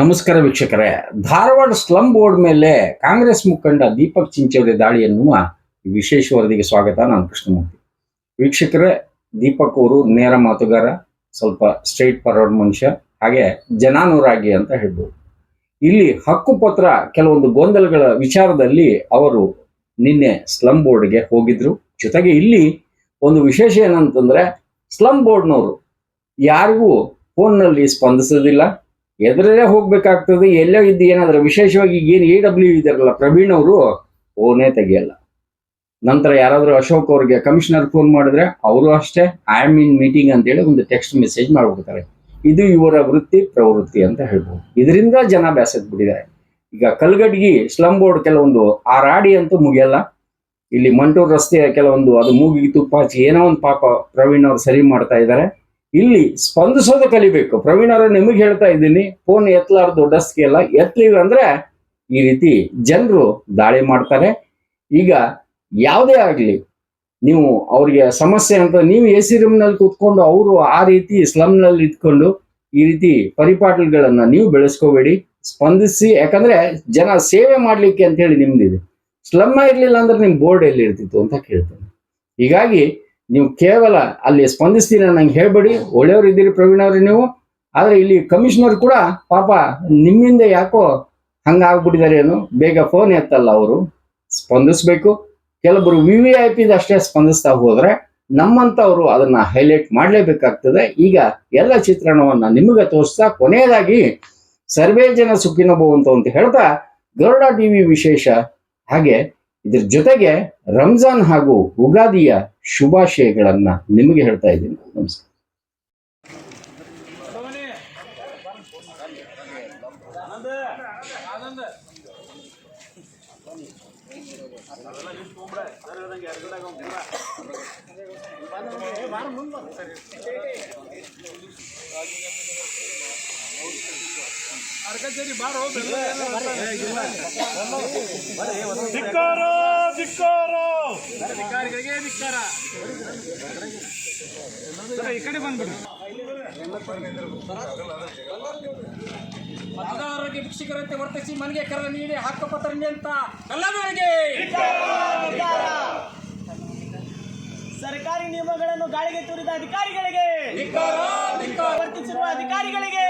ನಮಸ್ಕಾರ ವೀಕ್ಷಕರೇ. Dharwad slum board ಮೇಲೆ ಕಾಂಗ್ರೆಸ್ ಮುಖಂಡ ದೀಪಕ್ ಚಿಂಚೋಳಿ ದಾಳಿ ಎನ್ನುವ ವಿಶೇಷ ವರದಿಗೆ ಸ್ವಾಗತ. ನಾನು ಕೃಷ್ಣಮೂರ್ತಿ. ವೀಕ್ಷಕರೇ, ದೀಪಕ್ ಅವರು ನೇರ ಮಾತುಗಾರ, ಸ್ವಲ್ಪ ಸ್ಟ್ರೈಟ್ ಫಾರ್ವರ್ಡ್ ಮನುಷ್ಯ, ಹಾಗೆ ಜನಾನುರಾಗಿ ಅಂತ ಹೇಳ್ಬೋದು. ಇಲ್ಲಿ ಹಕ್ಕುಪತ್ರ, ಕೆಲವೊಂದು ಗೊಂದಲಗಳ ವಿಚಾರದಲ್ಲಿ ಅವರು ನಿನ್ನೆ ಸ್ಲಂ ಬೋರ್ಡ್ಗೆ ಹೋಗಿದ್ರು. ಜೊತೆಗೆ ಇಲ್ಲಿ ಒಂದು ವಿಶೇಷ ಏನಂತಂದ್ರೆ ಸ್ಲಂ ಬೋರ್ಡ್ನವರು ಯಾರಿಗೂ ಫೋನ್ನಲ್ಲಿ ಸ್ಪಂದಿಸೋದಿಲ್ಲ. ಎದುರೇ ಹೋಗ್ಬೇಕಾಗ್ತದೆ, ಎಲ್ಲೋ ಇದ್ದು ಏನಾದ್ರೆ ವಿಶೇಷವಾಗಿ ಏನು ಎ ಡಬ್ಲ್ಯೂ ಇದಾರಲ್ಲ ಪ್ರವೀಣ್ ಅವರು, ಫೋನೇ ತೆಗೆಯಲ್ಲ. ನಂತರ ಯಾರಾದ್ರೂ ಅಶೋಕ್ ಅವ್ರಿಗೆ ಕಮಿಷನರ್ ಫೋನ್ ಮಾಡಿದ್ರೆ ಅವರು ಅಷ್ಟೇ ಐ ಆಮ್ ಇನ್ ಮೀಟಿಂಗ್ ಅಂತೇಳಿ ಒಂದು ಟೆಕ್ಸ್ಟ್ ಮೆಸೇಜ್ ಮಾಡ್ಬಿಡ್ತಾರೆ. ಇದು ಇವರ ವೃತ್ತಿ, ಪ್ರವೃತ್ತಿ ಅಂತ ಹೇಳ್ಬೋದು. ಇದರಿಂದ ಜನ ಬೇಸತ್ ಬಿಟ್ಟಿದ್ದಾರೆ. ಈಗ ಕಲ್ಗಡ್ಗಿ ಸ್ಲಂ ಬೋರ್ಡ್ ಕೆಲವೊಂದು, ಆ ರಾಡಿ ಅಂತೂ ಮುಗಿಯಲ್ಲ. ಇಲ್ಲಿ ಮಂಟೂರು ರಸ್ತೆಯ ಕೆಲವೊಂದು, ಅದು ಮೂಗಿಗೆ ಹಚ್ಚಿ ಏನೋ ಒಂದು ಪಾಪ ಪ್ರವೀಣ್ ಅವ್ರು ಸರಿ ಮಾಡ್ತಾ ಇದ್ದಾರೆ. ಇಲ್ಲಿ ಸ್ಪಂದಿಸೋದು ಕಲಿಬೇಕು. ಪ್ರವೀಣ್ ಅವರು ನಿಮಗೆ ಹೇಳ್ತಾ ಇದ್ದೀನಿ ಫೋನ್ ಎತ್ತಲಾರ್ದು ಡಸ್ಕೆ ಎಲ್ಲ ಎತ್ತಲಿಲ್ಲ ಅಂದ್ರೆ ಈ ರೀತಿ ಜನರು ದಾಳಿ ಮಾಡ್ತಾರೆ. ಈಗ ಯಾವುದೇ ಆಗಲಿ, ನೀವು ಅವ್ರಿಗೆ ಸಮಸ್ಯೆ ಅಂತ ನೀವು ಎ ಸಿ ರೂಮ್ನಲ್ಲಿ ಕೂತ್ಕೊಂಡು ಅವರು ಆ ರೀತಿ ಸ್ಲಮ್ನಲ್ಲಿ ಇದ್ಕೊಂಡು ಈ ರೀತಿ ಪರಿಪಾಟಲ್ಗಳನ್ನ ನೀವು ಬೆಳೆಸ್ಕೋಬೇಡಿ, ಸ್ಪಂದಿಸಿ. ಯಾಕಂದ್ರೆ ಜನ ಸೇವೆ ಮಾಡ್ಲಿಕ್ಕೆ ಅಂತ ಹೇಳಿ ನಿಮ್ದಿದೆ. ಸ್ಲಮ್ ಇರ್ಲಿಲ್ಲ ಅಂದ್ರೆ ನಿಮ್ ಬೋರ್ಡ್ ಎಲ್ಲಿ ಇರ್ತಿತ್ತು ಅಂತ ಕೇಳ್ತೇನೆ. ಹೀಗಾಗಿ ನೀವು ಕೇವಲ ಅಲ್ಲಿ ಸ್ಪಂದಿಸ್ತೀರ ನಂಗೆ ಹೇಳ್ಬೇಡಿ. ಒಳ್ಳೆಯವ್ರು ಇದ್ದೀರಿ ಪ್ರವೀಣ್ ಅವ್ರಿ ನೀವು. ಆದ್ರೆ ಇಲ್ಲಿ ಕಮಿಷನರ್ ಕೂಡ ಪಾಪ ನಿಮ್ಮಿಂದ ಯಾಕೋ ಹಂಗಾಗ್ಬಿಟ್ಟಿದ್ದಾರೆ ಏನು? ಬೇಗ ಫೋನ್ ಎತ್ತಲ್ಲ ಅವರು. ಸ್ಪಂದಿಸ್ಬೇಕು. ಕೆಲವರು ವಿ ವಿ ಐ ಪಿ ಅಷ್ಟೇ ಸ್ಪಂದಿಸ್ತಾ ಹೋದ್ರೆ ನಮ್ಮಂತವ್ರು ಅದನ್ನ ಹೈಲೈಟ್ ಮಾಡಲೇಬೇಕಾಗ್ತದೆ. ಈಗ ಎಲ್ಲ ಚಿತ್ರಣವನ್ನ ನಿಮಗೆ ತೋರಿಸ್ತಾ ಕೊನೆಯದಾಗಿ ಸರ್ವೇ ಜನ ಸುಖಿನ ಭವಂತು ಅಂತ ಹೇಳ್ತಾ ಗರುಡ ಟಿವಿ ವಿಶೇಷ ಹಾಗೆ ಇದ್ರ ಜೊತೆಗೆ ರಂಜಾನ್ ಹಾಗೂ ಉಗಾದಿಯ ಶುಭಾಶಯಗಳನ್ನ ನಿಮಗೆ ಹೇಳ್ತಾ ಇದ್ದೀನಿ. ನಮಸ್ಕಾರ. ಧಿಕ್ಕಾರ ಧಿಕ್ಕಾರ ಈ ಕಡೆ ಬಂದ್ಬಿಡಿ ಮತದಾರರಿಗೆ ಭಿಕ್ಷುಕರಂತೆ ವರ್ತಿಸಿ ಮನೆಗೆ ಕರೆ ನೀಡಿ ಹಕ್ಕುಪತ್ರ ಅಂತ ಕಲ್ಲದವರಿಗೆ ಸರ್ಕಾರಿ ನಿಯಮಗಳನ್ನು ಗಾಳಿಗೆ ತೂರಿದ ಅಧಿಕಾರಿಗಳಿಗೆ. ವರ್ತಿಸಿರುವ ಅಧಿಕಾರಿಗಳಿಗೆ.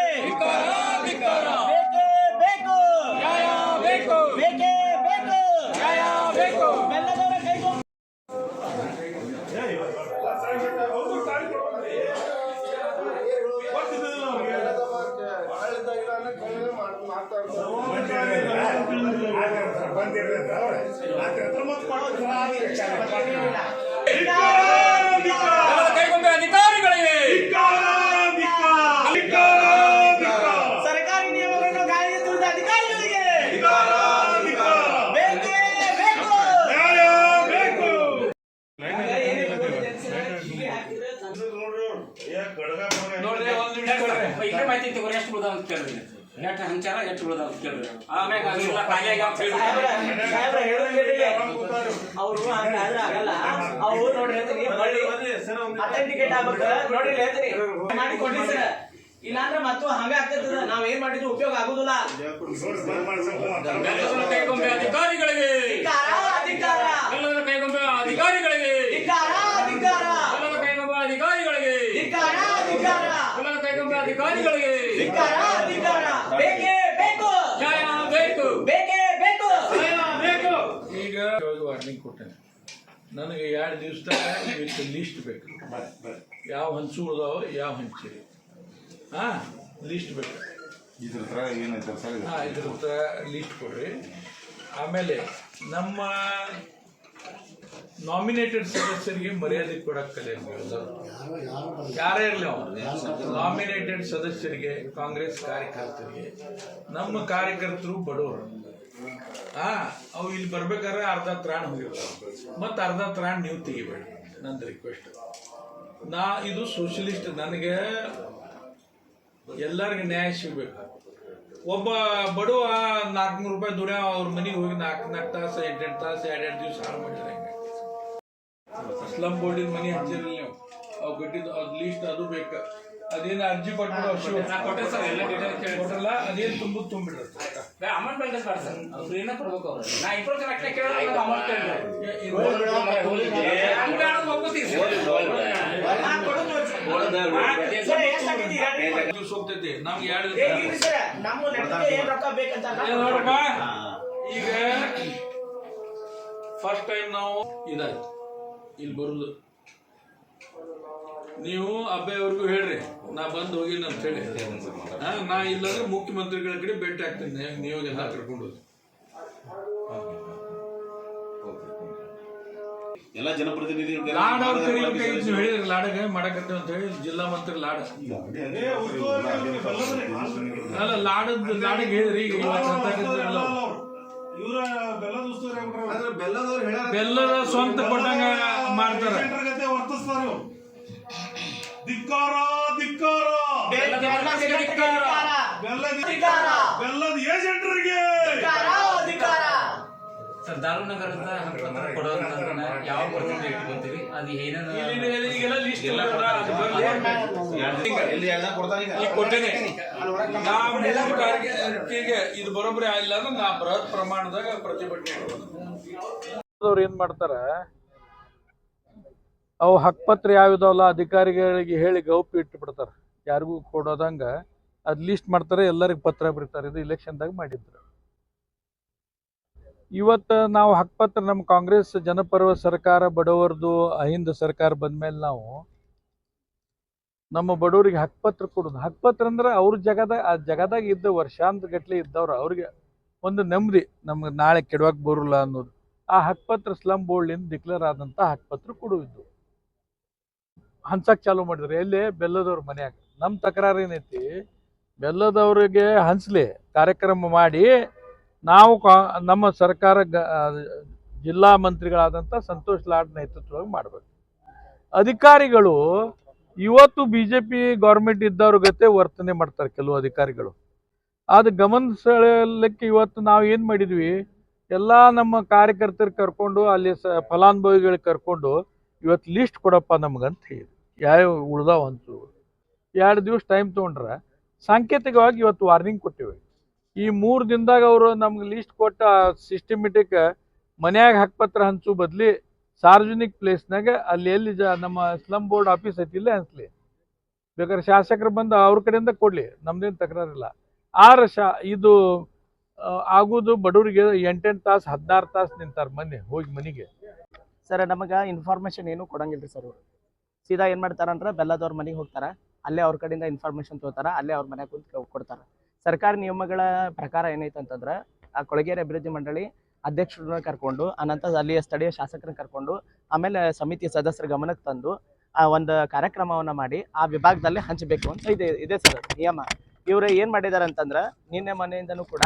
ಬೇಕೇ ಬೇಕು. ನ್ಯಾಯ ಬೇಕು. ಬೇಕೇ ಬೇಕು. ನ್ಯಾಯ ಬೇಕು. ಬೆಲ್ಲದವರ ಕೈಗೊಂಬೆ ಅಧಿಕಾರಿಗಳಿಗೆ ಸರ್ಕಾರಿ ನಿಯಮಗಳನ್ನು ಗಾಳಿಗೆ ತೂರಿದ ಅಧಿಕಾರಿಗಳಿಗೆ ಬೇಕೇ ಬೇಕು ನೋಡ್ರಿ ಒಂದು ನಿಮಿಷ ಕೊಡ್ರಿ ಇಲ್ಲೇ ಎಷ್ಟು ಬಿಡದ ಅಂತ ಕೇಳಿದ್ರಿ ಎಷ್ಟು ಹಂಚಾರ ಎಷ್ಟು ಬಿಡದ ಅಂತ ಕೇಳ್ರಿ ಆಮ್ಯಾಗ ಅದಿಲ್ಲ ಖಾಲಿ ಆಗ್ಯಾವ ಅಂತ ಹೇಳ್ಬಿಡ್ತಾರೆ. ಸಾಹೇಬ್ರ ಹೇಳಿದ್ರಿ ಅವರು ಹಂಗಾದ್ರೆ ಆಗಲ್ಲ ಅವ್ರು ನೋಡ್ರಿ ಹೇಳ್ತೀನಿ ಅಥೆಂಟಿಕೇಟ್ ಆಗ್ಬೇಕು ನೋಡ್ರಿ ಹೇಳ್ತೀನಿ ಸರ್ ಇಲ್ಲಾಂದ್ರೆ ಮತ್ತು ಹಂಗ ಆಗ್ತಿರ್ತದ ನಾವ್ ಏನ್ ಮಾಡಿದ್ರು ಉಪಯೋಗ ಆಗುದಿಲ್ಲ ಅಧಿಕಾರಿಗಳಿಗೆ ಧಿಕ್ಕಾರ ಅಧಿಕಾರ ಎಲ್ಲರ ಕೈಗೊಂಬೆ ಅಧಿಕಾರಿಗಳಿಗೆ ಧಿಕ್ಕಾರ ಅಧಿಕಾರ ಎಲ್ಲರ ಕೈಗೊಂಬೆ ಅಧಿಕಾರಿಗಳಿಗೆ ಧಿಕ್ಕಾರ ಅಧಿಕಾರ ಎಲ್ಲರ ಕೈಗೊಂಬೆ ಅಧಿಕಾರಿಗಳಿಗೆ ಬೇಕೇ ಬೇಕು. ನ್ಯಾಯ ಬೇಕು. ಬೇಕೇ ಬೇಕು. ನ್ಯಾಯ ಬೇಕು. ಈಗ ವಾರ್ನಿಂಗ್ ಕೊಟ್ಟೆ ನನಗೆ ಎರಡು ದಿವಸದಾಗ ಇವತ್ತು ಲಿಸ್ಟ್ ಬೇಕು. ಯಾವ ಹಂಚು ಉಳ್ದಾವ ಯಾವ ಹಂಚಿ. ಹಾಂ ಲಿಸ್ಟ್ ಬೇಕು. ಇದ್ರ ಹತ್ರ ಏನೈತೆ ಸರ್. ಇದ್ರ ಹಾಂ ಇದ್ರ ಲಿಸ್ಟ್ ಕೊಡ್ರಿ. ಆಮೇಲೆ ನಮ್ಮ ನಾಮಿನೇಟೆಡ್ ಸದಸ್ಯರಿಗೆ ಮರ್ಯಾದೆ ಎಲ್ಲರೂ ಯಾರೇ ಇರಲಿ ಅವರು. ನಾಮಿನೇಟೆಡ್ ಸದಸ್ಯರಿಗೆ ಕಾಂಗ್ರೆಸ್ ಕಾರ್ಯಕರ್ತರಿಗೆ ನಮ್ಮ ಕಾರ್ಯಕರ್ತರು ಬಡವರು. ಆ ಅವು ಇಲ್ಲಿ ಬರ್ಬೇಕಾದ್ರೆ ಅರ್ಧ ತ್ರಾಣ ಹೋಗಿರ್ತಾವೆ ಮತ್ತು ಅರ್ಧ ತ್ರಾಣ ನೀವು ತೆಗಿಬೇಡಿ. ನಂದು ರಿಕ್ವೆಸ್ಟ್ ನಾ ಇದು ಸೋಷಲಿಸ್ಟ್ ನನಗೆ ಎಲ್ಲರಿಗೆ ನ್ಯಾಯ ಸಿಗಬೇಕು. ಒಬ್ಬ ಬಡವ ನಾಲ್ಕುನೂರು ರೂಪಾಯಿ ದುಡಿಯೋ ಅವ್ರ ಮನೆಗೆ ಹೋಗಿ ನಾಲ್ಕು ನಾಲ್ಕು ತಾಸು ಎಂಟೆಂಟು ತಾಸು ಎರಡೆರಡು ದಿವಸ ಹಾಳು ಮಾಡಿದ್ರೆ ಹೆಂಗೆ ಸ್ಲಮ್ ಬೋರ್ಡಿನ ಮನೆ ಹಚ್ಚಿರಲಿ ನೀವು. ಅವು ಕಟ್ಟಿದ್ದು ಅದು ಲೀಸ್ಟ್ ಅದು ಬೇಕ. ಅದೇನ ಅರ್ಜಿ ಕೊಟ್ಬಿಡು ಅಶು ನಾ ಕೊಟ್ಟೆ ಸರ್ ಎಲ್ಲ ಡೀಟೇಲ್ ಕೇಳಿ ಕೊಟ್ರಲ್ಲ ಅದೇನು ತುಂಬ ತುಂಬಿಡ್ರಿ ಅಮೌಂಟ್ ಬೇಡ ಸರ್. ಅವ್ರು ಫ್ರೀನ ಕೊಡ್ಬೇಕು ಅವ್ರು. ನಾ ಇಬ್ಬರು ಜನ ಅಷ್ಟೇ ಕೇಳಿದ್ರೆ ಅಮೌಂಟ್ ಕೇಳಿದ್ರೆ ಹಂಗೆ ಅನ್ನೋದು ಒಪ್ಕೋತೀವಿ ಸರ್. ನಾ ಕೊಡೋದು ನೋಡಿ ಸರ್. ಸರ್, ಎಷ್ಟಾಗೈತಿ ಹೇಳ್ರಿ. ದಿವ್ಸ ಹೋಗ್ತೈತಿ. ನಮ್ಗೆ ಎರಡು ಈಗ ಫಸ್ಟ್ ಟೈಮ್ ನಾವು ಇದಾಯ್ತು. ಇಲ್ಲಿ ಬರುದು. ನೀವು ಅಬ್ಬೆಯವ್ರಿಗೂ ಹೇಳ್ರಿ. ನಾ ಬಂದು ಹೋಗಿನಿ ಅಂತ ಹೇಳಿ. ನಾ ಇಲ್ಲಾಂದ್ರೆ ಮುಖ್ಯಮಂತ್ರಿಗಳ ಕಡೆ ಭೇಟಿ ಆಗ್ತೀನಿ. ಎಲ್ಲ ಕರ್ಕೊಂಡು ಹೋಗಿ ಎಲ್ಲ ಜನಪ್ರತಿನಿಧಿ ಲಾಡ್ ಅವ್ರ ಕರಿಬೇಕಾಗಿತ್ತು ಹೇಳಿದ್ರೆ ಹೇಳಿದ್ರಿ ಲಾಡಗೆ ಮಾಡಕತ್ತೇವೆ ಅಂತ ಹೇಳಿ ಜಿಲ್ಲಾ ಮಂತ್ರಿ ಲಾಡ. ಅಲ್ಲ ಲಾಡದ್ ಲಾಡಿಗೆ ಹೇಳಿದ್ರಿ ಈಗ ಬೆಲ್ಲದ ಉಸ್ತುವಾರಿ ಆಗ್ಬಿಟ್ರೆ ಬೆಲ್ಲದವ್ರು ಹೇಳ ಬೆಲ್ಲದ ಸ್ವಂತ ಕೊಟ್ಟಂಗ ಮಾಡ್ತಾರ. ಧಿಕ್ಕಾರ ಧಿಕ್ಕಾರ. ಬೆಲ್ಲ ಬೆಲ್ಲ ಧಿಕ್ಕಾರ. ಬೆಲ್ಲದ ಧಿಕಾರ ಬೆಲ್ಲದ ಏಜೆಂಟರಿಗೆ. ಸರ್ ದಾರುನಗರದ ಕೊಡೋದನ್ನ ಯಾವ ಪರ್ಸೆಂಟ್ ಇಟ್ಕೊಂತೀವಿ? ಅದು ಏನೇನು ಇಲ್ಲಿ ಎಲ್ಲಾ ಈಗೆಲ್ಲ ಲಿಸ್ಟ್ ಅದು ಬರ್ಲಿ. ಎಲ್ಲಿ ಎಲ್ಲ ಕೊಡ್ತಾನೆ ಇದು ಆಗಿಲ್ಲ ಅಂದ್ರೆ ಏನ್ ಮಾಡ್ತಾರ? ಅವು ಹಕ್ಪತ್ರ ಯಾವ್ದಾವಲ್ಲ ಅಧಿಕಾರಿಗಳಿಗೆ ಹೇಳಿ ಗೌಪ್ಯ ಇಟ್ಟು ಯಾರಿಗೂ ಕೊಡೋದಂಗ ಅದ್ ಲಿಸ್ಟ್ ಮಾಡ್ತಾರೆ, ಎಲ್ಲರಿಗೂ ಪತ್ರ ಬಿಡ್ತಾರೆ. ಇದು ಇಲೆಕ್ಷನ್ದಾಗ ಮಾಡಿದ್ರು. ಇವತ್ತು ನಾವು ಹಕ್ಪತ್ರ ನಮ್ಮ ಕಾಂಗ್ರೆಸ್ ಜನಪರ್ವ ಸರ್ಕಾರ ಬಡವರದು ಅಹಿಂದ ಸರ್ಕಾರ ಬಂದ್ಮೇಲೆ ನಾವು ನಮ್ಮ ಬಡವರಿಗೆ ಹಕ್ಪತ್ರ ಕೊಡೋದು. ಹಕ್ಪತ್ರ ಅಂದ್ರೆ ಅವ್ರ ಜಗದಾಗ ಆ ಜಗದಾಗ ಇದ್ದ ವರ್ಷಾಂತ ಗಟ್ಲೆ ಇದ್ದವ್ರು ಅವ್ರಿಗೆ ಒಂದು ನೆಮ್ಮದಿ, ನಮ್ಗೆ ನಾಳೆ ಕೆಡುವಕ್ಕೆ ಬರೋಲ್ಲ ಅನ್ನೋದು. ಆ ಹಕ್ಪತ್ರ ಸ್ಲಮ್ ಬೋರ್ಡ್ಲಿಂದ ಡಿಕ್ಲೇರ್ ಆದಂತ ಹಕ್ಪತ್ರ ಕೊಡುವಿದ್ದು. ಹಂಚಕ್ಕೆ ಚಾಲೂ ಮಾಡಿದ್ರು. ಎಲ್ಲಿ? ಬೆಲ್ಲದವ್ರ ಮನ್ಯಾಗ. ನಮ್ಮ ತಕರಾರು ಏನೈತಿ? ಬೆಲ್ಲದವ್ರಿಗೆ ಹಂಚಲಿ, ಕಾರ್ಯಕ್ರಮ ಮಾಡಿ ನಾವು ಕಾ- ನಮ್ಮ ಸರ್ಕಾರ ಗ- ಜಿಲ್ಲಾ ಮಂತ್ರಿಗಳಾದಂಥ ಸಂತೋಷ್ ಲಾಡ್ ನೇತೃತ್ವವಾಗಿ ಮಾಡ್ಬೇಕು. ಅಧಿಕಾರಿಗಳು ಇವತ್ತು ಬಿ ಜೆ ಪಿ ಗೌರ್ಮೆಂಟ್ ಇದ್ದವ್ರ ಗತೆ ವರ್ತನೆ ಮಾಡ್ತಾರೆ ಕೆಲವು ಅಧಿಕಾರಿಗಳು. ಅದು ಗಮನ ಸೆಳೆಯಲಿಕ್ಕೆ ಇವತ್ತು ನಾವು ಏನು ಮಾಡಿದ್ವಿ? ಎಲ್ಲ ನಮ್ಮ ಕಾರ್ಯಕರ್ತರು ಕರ್ಕೊಂಡು ಅಲ್ಲಿ ಸ ಫಲಾನುಭವಿಗಳಿಗೆ ಕರ್ಕೊಂಡು ಇವತ್ತು ಲಿಸ್ಟ್ ಕೊಡಪ್ಪ ನಮಗಂತ ಹೇಳಿ ಯಾವ ಉಳ್ದಾವ ಹಂಚು ಎರಡು ದಿವಸ ಟೈಮ್ ತೊಗೊಂಡ್ರೆ ಸಾಂಕೇತಿಕವಾಗಿ ಇವತ್ತು ವಾರ್ನಿಂಗ್ ಕೊಟ್ಟಿವೆ. ಈ ಮೂರು ದಿನದಾಗ ಅವರು ನಮ್ಗೆ ಲಿಸ್ಟ್ ಕೊಟ್ಟ ಸಿಸ್ಟಮೆಟಿಕ್ ಮನ್ಯಾಗ ಹಕ್ಕಪತ್ರ ಹಂಚು ಬದ್ಲಿ ಸಾರ್ವಜನಿಕ ಪ್ಲೇಸ್ನಾಗ ಅಲ್ಲಿ ಎಲ್ಲಿ ಜ ನಮ್ಮ ಸ್ಲಮ್ ಬೋರ್ಡ್ ಆಫೀಸ್ ಐತಿ ಇಲ್ಲೇ ಅನ್ಸ್ಲಿ ಬೇಕಾದ್ರೆ ಶಾಸಕರು ಬಂದು ಅವ್ರ ಕಡೆಯಿಂದ ಕೊಡ್ಲಿ, ನಮ್ದೇನು ತಕರಾರಿಲ್ಲ. ಆರ ಶಾ ಇದು ಆಗೋದು ಬಡವರಿಗೆ ಎಂಟೆಂಟು ತಾಸು, ಹದಿನಾರು ತಾಸು ನಿಂತಾರೆ ಮನೆ, ಹೋಗಿ ಮನೆಗೆ. ಸರ್, ನಮಗೆ ಇನ್ಫಾರ್ಮೇಶನ್ ಏನು ರೀ ಸರ್ ಅವರು. ಸೀದಾ ಏನು ಮಾಡ್ತಾರಂದ್ರೆ ಬೆಲ್ಲದವ್ರ ಮನೆಗೆ ಹೋಗ್ತಾರ. ಅಲ್ಲೇ ಅವ್ರ ಕಡೆಯಿಂದ ಇನ್ಫಾರ್ಮೇಶನ್ ತಗೋತಾರೆ, ಅಲ್ಲೇ ಅವ್ರ ಮನೆಗೆ ಕುಂತು ಕೊಡ್ತಾರ. ಸರ್ಕಾರಿ ನಿಯಮಗಳ ಪ್ರಕಾರ ಏನೈತೆ ಅಂತಂದ್ರೆ ಆ ಕೊಳಗೇರಿ ಅಭಿವೃದ್ಧಿ ಮಂಡಳಿ ಅಧ್ಯಕ್ಷರನ್ನ ಕರ್ಕೊಂಡು ಅನಂತರ ಅಲ್ಲಿಯ ಸ್ಥಳೀಯ ಶಾಸಕರನ್ನ ಕರ್ಕೊಂಡು, ಆಮೇಲೆ ಸಮಿತಿ ಸದಸ್ಯರ ಗಮನಕ್ಕೆ ತಂದು, ಆ ಒಂದು ಕಾರ್ಯಕ್ರಮವನ್ನು ಮಾಡಿ ಆ ವಿಭಾಗದಲ್ಲಿ ಹಂಚಬೇಕು ಅಂತ ಇದೆ ಇದೆ ಸರ್ ನಿಯಮ. ಇವರು ಏನು ಮಾಡಿದ್ದಾರೆ ಅಂತಂದ್ರೆ, ನಿನ್ನೆ ಮನೆಯಿಂದನೂ ಕೂಡ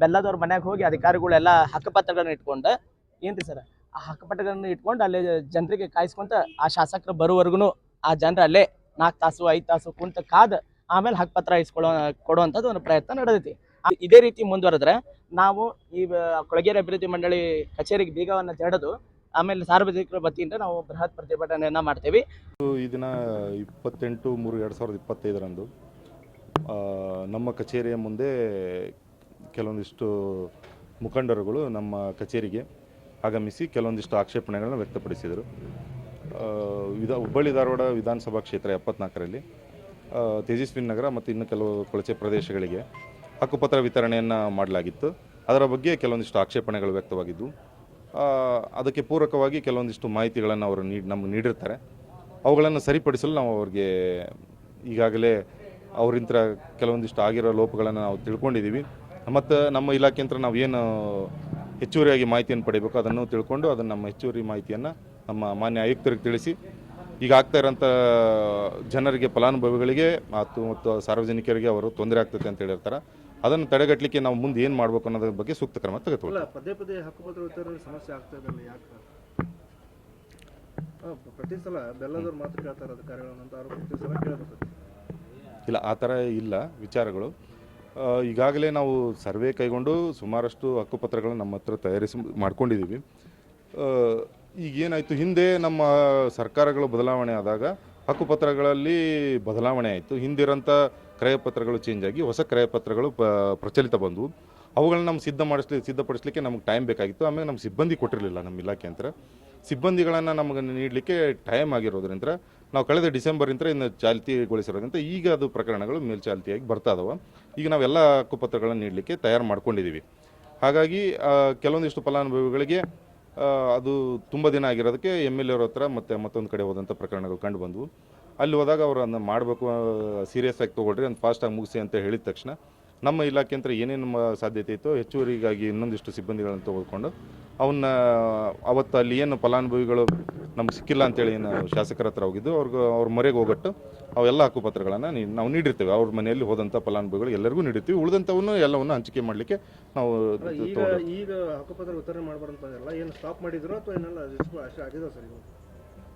ಬೆಲ್ಲದವ್ರ ಮನೆಗೆ ಹೋಗಿ ಅಧಿಕಾರಿಗಳೆಲ್ಲ ಹಕ್ಕಪತ್ರಗಳನ್ನ ಇಟ್ಕೊಂಡು, ಏನ್ರಿ ಸರ್, ಆ ಹಕ್ಕುಪತ್ರಗಳನ್ನು ಇಟ್ಕೊಂಡು ಅಲ್ಲಿ ಜನರಿಗೆ ಕಾಯಿಸ್ಕೊಂತ ಆ ಶಾಸಕರು ಬರುವವರೆಗೂ ಆ ಜನರ ಅಲ್ಲೇ ನಾಲ್ಕು ತಾಸು, ಐದು ತಾಸು ಕುಂತ ಕಾದ ಆಮೇಲೆ ಹಕ್ಕುಪತ್ರ ಇಸ್ಕೊಳ್ಳೋ, ಕೊಡುವಂಥದ್ದು ಒಂದು ಪ್ರಯತ್ನ ನಡೆದೈತಿ. ಇದೇ ರೀತಿ ಮುಂದುವರೆದ್ರೆ ನಾವು ಈ ಕೊಳಗೇರಿ ಅಭಿವೃದ್ಧಿ ಮಂಡಳಿ ಕಚೇರಿಗೆ ಬೀಗವನ್ನು ಜಡದು ಆಮೇಲೆ ಸಾರ್ವಜನಿಕರ ವತಿಯಿಂದ ನಾವು ಬೃಹತ್ ಪ್ರತಿಭಟನೆಯನ್ನ ಮಾಡ್ತೇವೆ. ಇದನ್ನ ದಿನ ಇಪ್ಪತ್ತೆಂಟು ಮೂರು ಎರಡು ಸಾವಿರದ ಇಪ್ಪತ್ತೈದರಂದು ನಮ್ಮ ಕಚೇರಿಯ ಮುಂದೆ ಕೆಲವೊಂದಿಷ್ಟು ಮುಖಂಡರುಗಳು ನಮ್ಮ ಕಚೇರಿಗೆ ಆಗಮಿಸಿ ಕೆಲವೊಂದಿಷ್ಟು ಆಕ್ಷೇಪಣೆಗಳನ್ನು ವ್ಯಕ್ತಪಡಿಸಿದರು. ವಿಧ ಹುಬ್ಬಳ್ಳಿ ಧಾರವಾಡ ವಿಧಾನಸಭಾ ಕ್ಷೇತ್ರ ಎಪ್ಪತ್ನಾಲ್ಕರಲ್ಲಿ ಆ, ತೇಜಸ್ವಿ ನಗರ ಮತ್ತು ಇನ್ನು ಕೆಲವು ಕೊಳಚೆ ಪ್ರದೇಶಗಳಿಗೆ ಹಕ್ಕುಪತ್ರ ವಿತರಣೆಯನ್ನು ಮಾಡಲಾಗಿತ್ತು. ಅದರ ಬಗ್ಗೆ ಕೆಲವೊಂದಿಷ್ಟು ಆಕ್ಷೇಪಣೆಗಳು ವ್ಯಕ್ತವಾಗಿದ್ದವು ಅದಕ್ಕೆ ಪೂರಕವಾಗಿ ಕೆಲವೊಂದಿಷ್ಟು ಮಾಹಿತಿಗಳನ್ನು ಅವರು ನೀಡಿ ನಮಗೆ ನೀಡಿರ್ತಾರೆ. ಅವುಗಳನ್ನು ಸರಿಪಡಿಸಲು ನಾವು ಅವ್ರಿಗೆ ಈಗಾಗಲೇ ಅವರಿಂತ ಕೆಲವೊಂದಿಷ್ಟು ಆಗಿರೋ ಲೋಪಗಳನ್ನು ನಾವು ತಿಳ್ಕೊಂಡಿದ್ದೀವಿ ಮತ್ತು ನಮ್ಮ ಇಲಾಖೆಯಂತ್ರ ನಾವು ಏನು ಹೆಚ್ಚುವರಿಯಾಗಿ ಮಾಹಿತಿಯನ್ನು ಪಡಿಬೇಕು ಅದನ್ನು ತಿಳ್ಕೊಂಡು ಅದನ್ನು ನಮ್ಮ ಹೆಚ್ಚುವರಿ ಮಾಹಿತಿಯನ್ನು ನಮ್ಮ ಮಾನ್ಯ ಆಯುಕ್ತರಿಗೆ ತಿಳಿಸಿ, ಈಗ ಆಗ್ತಾ ಇರೋಂಥ ಜನರಿಗೆ ಫಲಾನುಭವಿಗಳಿಗೆ ಮತ್ತು ಮತ್ತು ಸಾರ್ವಜನಿಕರಿಗೆ ಅವರು ತೊಂದರೆ ಆಗ್ತದೆ ಅಂತ ಹೇಳಿರ್ತಾರೆ. ಅದನ್ನು ತಡೆಗಟ್ಟಲಿಕ್ಕೆ ನಾವು ಮುಂದೆ ಏನು ಮಾಡಬೇಕು ಅನ್ನೋದ್ರ ಬಗ್ಗೆ ಸೂಕ್ತ ಕ್ರಮ ತೆಗೆದುಕೊಳ್ಳಿ. ಪದೇ ಪದೇ ಹಕ್ಕುಪತ್ರ ಸಮಸ್ಯೆ ಆಗ್ತಾ ಇದೆ ಯಾಕೆ? ಪ್ರತಿ ಸಲ ಬೆಲ್ಲದವ್ರು ಮಾತ್ರ ಕೇಳ್ತಾರೆ ಅಧಿಕಾರಿಗಳನ್ನು ಅಂತ ಅವ್ರು ಪ್ರತಿ ಸಲ ಕೇಳಬೇಕು ಇಲ್ಲ ಆ ಥರ ಇಲ್ಲ ವಿಚಾರಗಳು. ಈಗಾಗಲೇ ನಾವು ಸರ್ವೆ ಕೈಗೊಂಡು ಸುಮಾರಷ್ಟು ಹಕ್ಕುಪತ್ರಗಳನ್ನು ನಮ್ಮ ಹತ್ರ ತಯಾರಿಸಿ ಮಾಡ್ಕೊಂಡಿದ್ದೀವಿ. ಈಗ ಏನಾಯಿತು ಹಿಂದೆ ನಮ್ಮ ಸರ್ಕಾರಗಳು ಬದಲಾವಣೆ ಆದಾಗ ಹಕ್ಕುಪತ್ರಗಳಲ್ಲಿ ಬದಲಾವಣೆ ಆಯಿತು. ಹಿಂದಿರೋಂಥ ಕ್ರಯಪತ್ರಗಳು ಚೇಂಜ್ ಆಗಿ ಹೊಸ ಕ್ರಯಪತ್ರಗಳು ಪ್ರಚಲಿತ ಬಂದವು ಅವುಗಳನ್ನ ನಮ್ಗೆ ಸಿದ್ಧ ಮಾಡಿಸ್ಲಿ, ಸಿದ್ಧಪಡಿಸಲಿಕ್ಕೆ ನಮಗೆ ಟೈಮ್ ಬೇಕಾಗಿತ್ತು. ಆಮೇಲೆ ನಮ್ಮ ಸಿಬ್ಬಂದಿ ಕೊಟ್ಟಿರಲಿಲ್ಲ ನಮ್ಮ ಇಲಾಖೆ ಅಂತ ಸಿಬ್ಬಂದಿಗಳನ್ನು ನಮಗೆ ನೀಡಲಿಕ್ಕೆ ಟೈಮ್ ಆಗಿರೋದ್ರಿಂದ ನಾವು ಕಳೆದ ಡಿಸೆಂಬರಿಂದ ಇನ್ನು ಚಾಲ್ತಿಗೊಳಿಸಿರೋದ್ರಿಂದ ಈಗ ಅದು ಪ್ರಕರಣಗಳು ಮೇಲ್ಚಾಲ್ತಿಯಾಗಿ ಬರ್ತಾ ಇದಾವೆ. ಈಗ ನಾವೆಲ್ಲ ಹಕ್ಕುಪತ್ರಗಳನ್ನು ನೀಡಲಿಕ್ಕೆ ತಯಾರು ಮಾಡ್ಕೊಂಡಿದ್ದೀವಿ ಹಾಗಾಗಿ ಕೆಲವೊಂದಿಷ್ಟು ಫಲಾನುಭವಿಗಳಿಗೆ ಅದು ತುಂಬ ದಿನ ಆಗಿರೋದಕ್ಕೆ ಎಂ ಎಲ್ ಎರ ಹತ್ರ ಮತ್ತು ಮತ್ತೊಂದು ಕಡೆ ಹೋದಂಥ ಪ್ರಕರಣಗಳು ಕಂಡು ಬಂದವು. ಅಲ್ಲಿ ಹೋದಾಗ ಅವರು ಅದನ್ನು ಮಾಡಬೇಕು ಸೀರಿಯಸ್ ಆಗಿ ತೊಗೊಳ್ರಿ ಅಂತ ಫಾಸ್ಟಾಗಿ ಮುಗಿಸಿ ಅಂತ ಹೇಳಿದ ತಕ್ಷಣ ನಮ್ಮ ಇಲಾಖೆ ಅಂತ ಏನೇನು ಸಾಧ್ಯತೆ ಇತ್ತು ಹೆಚ್ಚುವರಿಗಾಗಿ ಇನ್ನೊಂದಿಷ್ಟು ಸಿಬ್ಬಂದಿಗಳನ್ನು ತೆಗೆದುಕೊಂಡು ಅವನ್ನ ಅವತ್ತು ಅಲ್ಲಿ ಏನು ಫಲಾನುಭವಿಗಳು ನಮ್ಗೆ ಸಿಕ್ಕಿಲ್ಲ ಅಂತೇಳಿ ಏನು ಶಾಸಕರ ಹತ್ರ ಹೋಗಿದ್ದು ಅವ್ರಿಗೆ ಅವ್ರ ಮರೆಗೆ ಹೋಗಟ್ಟು ಅವೆಲ್ಲ ಹಕ್ಕುಪತ್ರಗಳನ್ನು ನಾವು ನೀಡಿರ್ತೇವೆ. ಅವ್ರ ಮನೆಯಲ್ಲಿ ಹೋದಂಥ ಫಲಾನುಭವಿಗಳು ಎಲ್ಲರಿಗೂ ನೀಡಿರ್ತೀವಿ. ಉಳಿದಂಥವನ್ನು ಎಲ್ಲವನ್ನು ಹಂಚಿಕೆ ಮಾಡಲಿಕ್ಕೆ ನಾವು ಈಗ ಹಕ್ಕುಪತ್ರ ವಿತರಣೆ ಮಾಡಬಾರ್ದು ಏನು ಸ್ಟಾಪ್ ಮಾಡಿದ್ರು ಅಥವಾ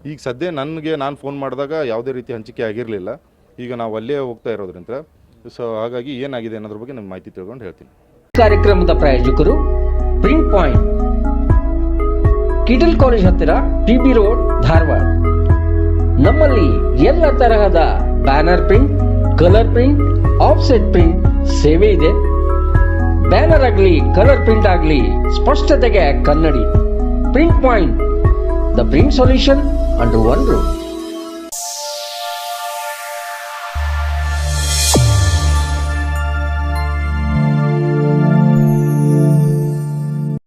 ಈಗ ಸದ್ಯ ನನಗೆ ನಾನು ಫೋನ್ ಮಾಡಿದಾಗ ಯಾವುದೇ ರೀತಿ ಹಂಚಿಕೆ ಆಗಿರಲಿಲ್ಲ. ಈಗ ನಾವು ಅಲ್ಲೇ ಹೋಗ್ತಾ ಇರೋದ್ರಿಂದ ಸೊ ಹಾಗಾಗಿ ಏನಾಗಿದೆ ಅನ್ನೋದ್ರ ಬಗ್ಗೆ ನಿಮ್ಗೆ ಮಾಹಿತಿ ತಿಳ್ಕೊಂಡು ಹೇಳ್ತೀನಿ. ಕಾರ್ಯಕ್ರಮದ ಪ್ರಾಯೋಜಕರು ಪ್ರಿಂಟ್ ಪಾಯಿಂಟ್ ಕಿಡಲ್ ಕಾಲೇಜ್ ಹತ್ತಿರ ಟಿ ಬಿ ರೋಡ್ ಧಾರವಾಡ. ನಮ್ಮಲ್ಲಿ ಎಲ್ಲ ತರಹದ banner print, colour print, offset print ಸೇವೆ ಇದೆ. ಬ್ಯಾನರ್ ಆಗಲಿ, ಕಲರ್ ಪ್ರಿಂಟ್ ಆಗಲಿ, ಸ್ಪಷ್ಟತೆಗೆ ಕನ್ನಡಿ. Print point the print solution under one roof.